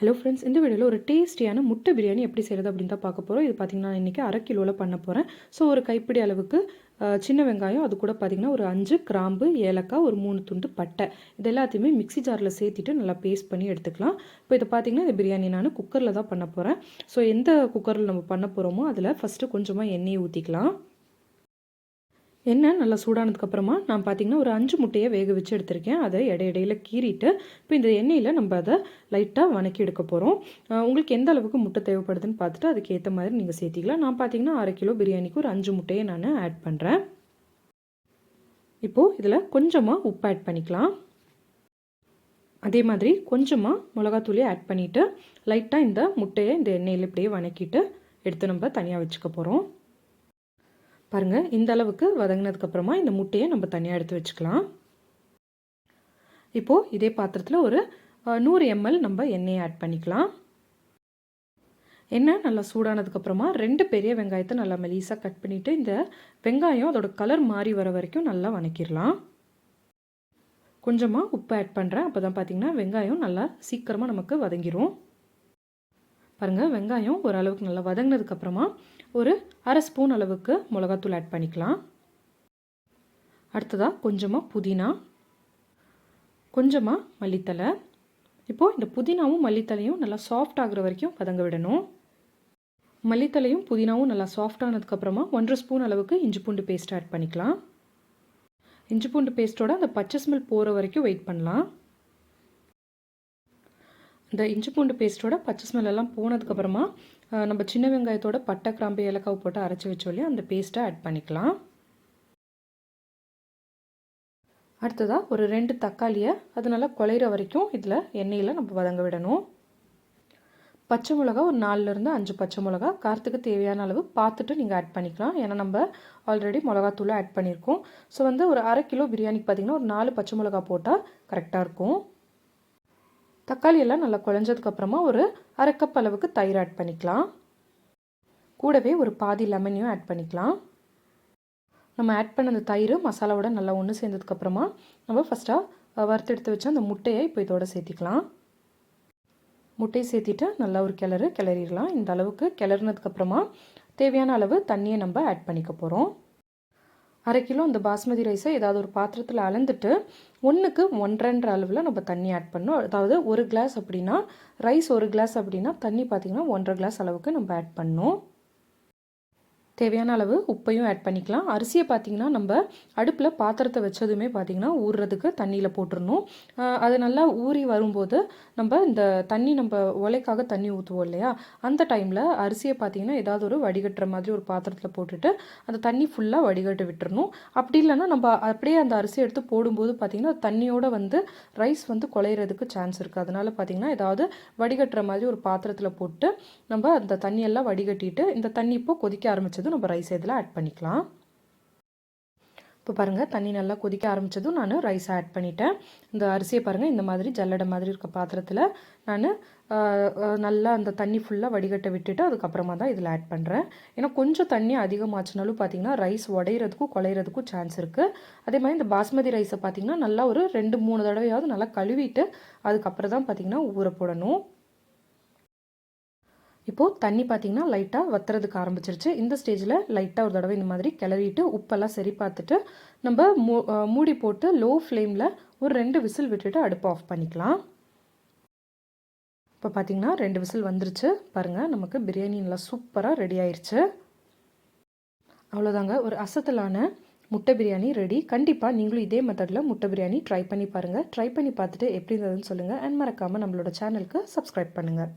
Hello friends இந்த வீடியோவில் ஒரு டேஸ்டியான முட்டை பிரியாணி எப்படி செய்கிறது அப்படின்னு தான் பார்க்க போகிறோம் இது பார்த்திங்கன்னா நான் இன்றைக்கி அரை கிலோவில் பண்ண போகிறேன் ஸோ ஒரு கைப்பிடி அளவுக்கு சின்ன வெங்காயம் அது கூட பார்த்திங்கன்னா ஒரு அஞ்சு கிராம்பு ஏலக்காய் ஒரு மூணு துண்டு பட்டை. இது எல்லாத்தையுமே மிக்ஸி ஜாரில் சேர்த்திட்டு நல்லா பேஸ்ட் பண்ணி எடுத்துக்கலாம். இப்போ இதை பார்த்திங்கன்னா இந்த பிரியாணி நான் குக்கரில் தான் பண்ண போகிறேன் ஸோ எந்த குக்கரில் நம்ம பண்ண போகிறோமோ அதில் ஃபஸ்ட்டு கொஞ்சமாக எண்ணெயை ஊற்றிக்கலாம் எண்ணெய் நல்லா சூடானதுக்கப்புறமா நான் பார்த்தீங்கன்னா ஒரு அஞ்சு முட்டையை வேக வச்சு எடுத்திருக்கேன். அதை இடையிடையில் கீறிட்டு இப்போ இந்த எண்ணெயில் நம்ம அதை லைட்டாக வணக்கி எடுக்க போகிறோம் உங்களுக்கு எந்த அளவுக்கு முட்டை தேவைப்படுதுன்னு பார்த்துட்டு அதுக்கேற்ற மாதிரி நீங்கள் சேர்த்திக்கலாம். நான் பார்த்தீங்கன்னா அரை கிலோ பிரியாணிக்கு ஒரு அஞ்சு முட்டையை நான் ஆட் பண்ணுறேன் இப்போது இதில் கொஞ்சமாக உப்பு ஆட் பண்ணிக்கலாம். அதே மாதிரி கொஞ்சமாக மிளகாத்தூளையும் ஆட் பண்ணிவிட்டு லைட்டாக இந்த முட்டையை இந்த எண்ணெயில் இப்படியே வணக்கிட்டு எடுத்து நம்ம தனியாக வச்சுக்க போகிறோம் பாருங்கள் இந்த அளவுக்கு வதங்கினதுக்கப்புறமா இந்த முட்டையை நம்ம தனியாக எடுத்து வச்சுக்கலாம். இப்போது இதே பாத்திரத்தில் ஒரு நூறு எம்எல் நம்ம எண்ணெயை ஆட் பண்ணிக்கலாம். எண்ணெய் நல்லா சூடானதுக்கப்புறமா ரெண்டு பெரிய வெங்காயத்தை நல்லா மெலீஸாக கட் பண்ணிவிட்டு இந்த வெங்காயம் அதோட கலர் மாறி வர வரைக்கும் நல்லா வணக்கிடலாம். கொஞ்சமாக உப்பு ஆட் பண்ணுறேன் அப்போ தான் பார்த்தீங்கன்னா வெங்காயம் நல்லா சீக்கிரமாக நமக்கு வதங்கிரும். பாருங்கள் வெங்காயம் ஓரளவுக்கு நல்லா வதங்கினதுக்கப்புறமா ஒரு அரை ஸ்பூன் அளவுக்கு மிளகாத்தூள் ஆட் பண்ணிக்கலாம். அடுத்ததாக கொஞ்சமாக புதினா கொஞ்சமாக மல்லித்தலை இப்போது இந்த புதினாவும் மல்லித்தலையும் நல்லா சாஃப்ட் ஆகுற வரைக்கும் வதங்க விடணும். மல்லித்தலையும் புதினாவும் நல்லா சாஃப்ட் ஆனதுக்கப்புறமா ஒன்றரை ஸ்பூன் அளவுக்கு இஞ்சி பூண்டு பேஸ்ட் ஆட் பண்ணிக்கலாம். இஞ்சி பூண்டு பேஸ்ட்டோட அந்த பச்சை ஸ்மெல் போகிற வரைக்கும் வெயிட் பண்ணலாம். இந்த இஞ்சி பூண்டு பேஸ்ட்டோட பச்சை ஸ்மெல் எல்லாம் போனதுக்கப்புறமா நம்ம சின்ன வெங்காயத்தோட பட்டை கிராம்பு ஏலக்காய் போட்டு அரைச்சி வச்சோம் சொல்லி அந்த பேஸ்ட்டை ஆட் பண்ணிக்கலாம். அடுத்ததாக ஒரு ரெண்டு தக்காளியை அது நல்லா குழையிற வரைக்கும் இதில் எண்ணெயில் நம்ம வதங்க விடணும். பச்சை மிளகா ஒரு நாலுலேருந்து அஞ்சு பச்சை மிளகா. காரத்துக்கு தேவையான அளவு பார்த்துட்டு நீங்கள் ஆட் பண்ணிக்கலாம். ஏன்னா நம்ம ஆல்ரெடி மிளகாத்தூளை ஆட் பண்ணியிருக்கோம். ஸோ வந்து ஒரு அரை கிலோ பிரியாணிக்கு பார்த்திங்கன்னா ஒரு நாலு பச்சை மிளகா போட்டால் கரெக்டாக இருக்கும். தக்காளி எல்லாம் நல்லா குழஞ்சதுக்கப்புறமா ஒரு அரை கப் அளவுக்கு தயிர் ஆட் பண்ணிக்கலாம். கூடவே ஒரு பாதி லெமனையும் ஆட் பண்ணிக்கலாம். நம்ம ஆட் பண்ண அந்த தயிர் மசாலாவோட நல்லா ஒன்று சேர்ந்ததுக்கப்புறமா நம்ம ஃபஸ்ட்டாக வறுத்து எடுத்து வச்ச அந்த முட்டையை இப்போ இதோட சேர்த்திக்கலாம். முட்டையை சேர்த்திட்டு நல்லா ஒரு கிளறு கிளறிடலாம். இந்த அளவுக்கு கிளறினதுக்கப்புறமா தேவையான அளவு தண்ணியை நம்ம ஆட் பண்ணிக்க போகிறோம் அரை கிலோ இந்த பாஸ்மதி ரைஸை ஏதாவது ஒரு பாத்திரத்தில் அளந்துட்டு ஒன்றுக்கு ஒன்றரைன்ற அளவில் நம்ம தண்ணி ஆட் பண்ணணும். அதாவது ஒரு கிளாஸ் அப்படின்னா ரைஸ் ஒரு கிளாஸ் அப்படின்னா தண்ணி பார்த்திங்கன்னா ஒன்றரை கிளாஸ் அளவுக்கு நம்ம ஆட் பண்ணணும். தேவையான அளவு உப்பையும் ஆட் பண்ணிக்கலாம். அரிசியை பார்த்திங்கன்னா நம்ம அடுப்பில் பாத்திரத்தை வச்சதுமே பார்த்திங்கன்னா ஊறுறதுக்கு தண்ணியில் போட்டுடணும் அது நல்லா ஊறி வரும்போது நம்ம இந்த தண்ணி நம்ம உலைக்காக தண்ணி ஊற்றுவோம் இல்லையா? அந்த டைமில் அரிசியை பார்த்திங்கன்னா ஏதாவது ஒரு வடிகட்டுற மாதிரி ஒரு பாத்திரத்தில் போட்டுட்டு அந்த தண்ணி ஃபுல்லாக வடிகட்டு விட்டுறணும். அப்படி இல்லைன்னா நம்ம அப்படியே அந்த அரிசி எடுத்து போடும்போது பார்த்திங்கன்னா தண்ணியோட வந்து ரைஸ் வந்து குலையிறதுக்கு சான்ஸ் இருக்குது அதனால் பார்த்திங்கன்னா ஏதாவது வடிகட்டுற மாதிரி ஒரு பாத்திரத்தில் போட்டு நம்ம அந்த தண்ணியெல்லாம் வடிகட்டிட்டு இந்த தண்ணி இப்போ கொதிக்க ஆரம்பிச்சது ஆரம்பிச்சதும் நம்ம ரைஸ் இதில் ஆட் பண்ணிக்கலாம். இப்போ பாருங்கள் தண்ணி நல்லா கொதிக்க ஆரம்பித்ததும் நான் ரைஸ் ஆட் பண்ணிட்டேன். இந்த அரிசியை பாருங்கள் இந்த மாதிரி ஜல்லடை மாதிரி இருக்க பாத்திரத்தில் நான் நல்லா அந்த தண்ணி ஃபுல்லாக வடிகட்ட விட்டுட்டு அதுக்கப்புறமா தான் இதில் ஆட் பண்ணுறேன் ஏன்னா கொஞ்சம் தண்ணி அதிகமாச்சுனாலும் பார்த்தீங்கன்னா ரைஸ் உடையிறதுக்கும் குழையிறதுக்கும் சான்ஸ் இருக்குது அதே மாதிரி இந்த பாஸ்மதி ரைஸை பார்த்திங்கன்னா நல்லா ஒரு ரெண்டு மூணு தடவையாவது நல்லா கழுவிட்டு அதுக்கப்புறம் தான் பார்த்தீங்கன்னா ஊற போடணும். இப்போது தண்ணி பார்த்தீங்கன்னா லைட்டாக வத்துறதுக்கு ஆரம்பிச்சிருச்சு. இந்த ஸ்டேஜில் லைட்டாக ஒரு தடவை இந்த மாதிரி கிளறிட்டு உப்பெல்லாம் சரி பார்த்துட்டு நம்ம மூ மூடி போட்டு லோ ஃப்ளேமில் ஒரு ரெண்டு விசில் விட்டுட்டு அடுப்பை ஆஃப் பண்ணிக்கலாம். இப்போ பார்த்திங்கன்னா ரெண்டு விசில் வந்துருச்சு. பாருங்கள் நமக்கு பிரியாணி நல்லா சூப்பராக ரெடி ஆயிடுச்சு அவ்வளோதாங்க ஒரு அசத்தலான முட்டை பிரியாணி ரெடி கண்டிப்பாக நீங்களும் இதே மெத்தடில் முட்டை பிரியாணி ட்ரை பண்ணி பாருங்கள் ட்ரை பண்ணி பார்த்துட்டு எப்படி இருந்ததுன்னு சொல்லுங்கள் அண்ட் மறக்காமல் நம்மளோட சேனலுக்கு சப்ஸ்கிரைப் பண்ணுங்கள்